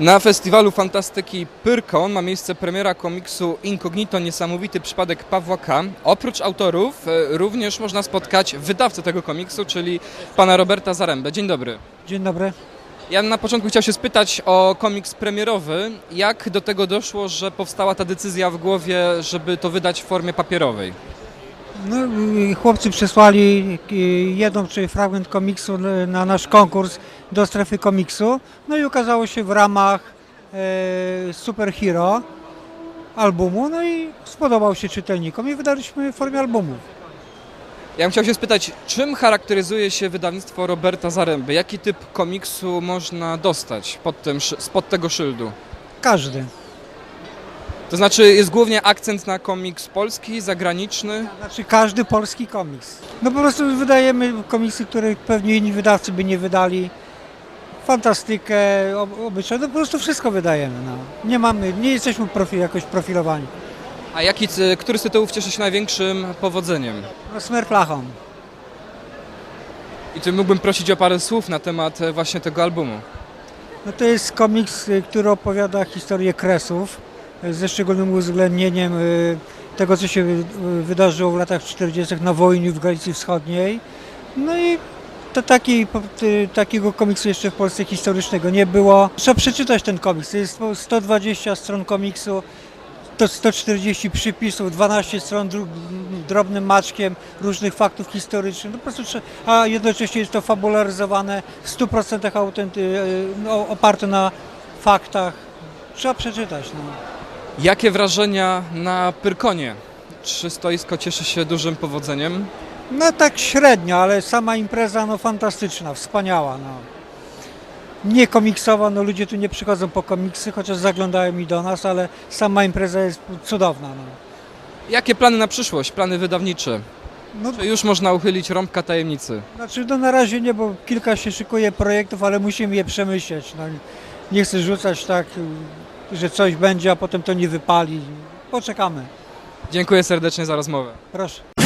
Na festiwalu fantastyki Pyrkon ma miejsce premiera komiksu Incognito Niesamowity Przypadek Pawła K. Oprócz autorów e, również można spotkać wydawcę tego komiksu, czyli pana Roberta Zarębę. Dzień dobry. Dzień dobry. Ja na początku chciał się spytać o komiks premierowy. Jak do tego doszło, że powstała ta decyzja w głowie, żeby to wydać w formie papierowej? No, chłopcy przesłali y, jedną czy fragment komiksu na nasz konkurs do strefy komiksu. No i ukazało się w ramach e, Superhero albumu. No i spodobał się czytelnikom i wydaliśmy w formie albumu. Ja bym chciał się spytać, czym charakteryzuje się wydawnictwo Roberta Zaręby? Jaki typ komiksu można dostać pod tym, spod tego szyldu? Każdy. To znaczy jest głównie akcent na komiks polski, zagraniczny. Znaczy każdy polski komiks. No po prostu wydajemy komiksy, których pewnie inni wydawcy by nie wydali. Fantastykę, ob- obyczaj, no po prostu wszystko wydajemy. No. Nie mamy, nie jesteśmy profi, jakoś profilowani. A jaki, który z tytułów cieszy się największym powodzeniem? No, Smerflachą. I czy mógłbym prosić o parę słów na temat e, właśnie tego albumu? No to jest komiks, który opowiada historię Kresów, ze szczególnym uwzględnieniem y, tego, co się y, wydarzyło w latach 40. na wojnie w Galicji Wschodniej. No i to taki, ty- takiego komiksu jeszcze w Polsce historycznego nie było. Trzeba przeczytać ten komiks. To jest po 120 stron komiksu, to 140 przypisów, 12 stron drobnym maczkiem różnych faktów historycznych. No po prostu, a jednocześnie jest to fabularyzowane w 100% autenty, y, oparte na faktach. Trzeba przeczytać. No. Jakie wrażenia na Pyrkonie? Czy stoisko cieszy się dużym powodzeniem? no tak średnio, ale sama impreza no fantastyczna, wspaniała. No. Nie komiksowa, no ludzie tu nie przychodzą po komiksy, chociaż zaglądają i do nas, ale sama impreza jest cudowna. No. Jakie plany na przyszłość, plany wydawnicze? No, Czy już można uchylić rąbka tajemnicy? Znaczy, no na razie nie, bo kilka się szykuje projektów, ale musimy je przemyśleć. No, nie chcę rzucać tak, że coś będzie, a potem to nie wypali. Poczekamy. Dziękuję serdecznie za rozmowę. Proszę.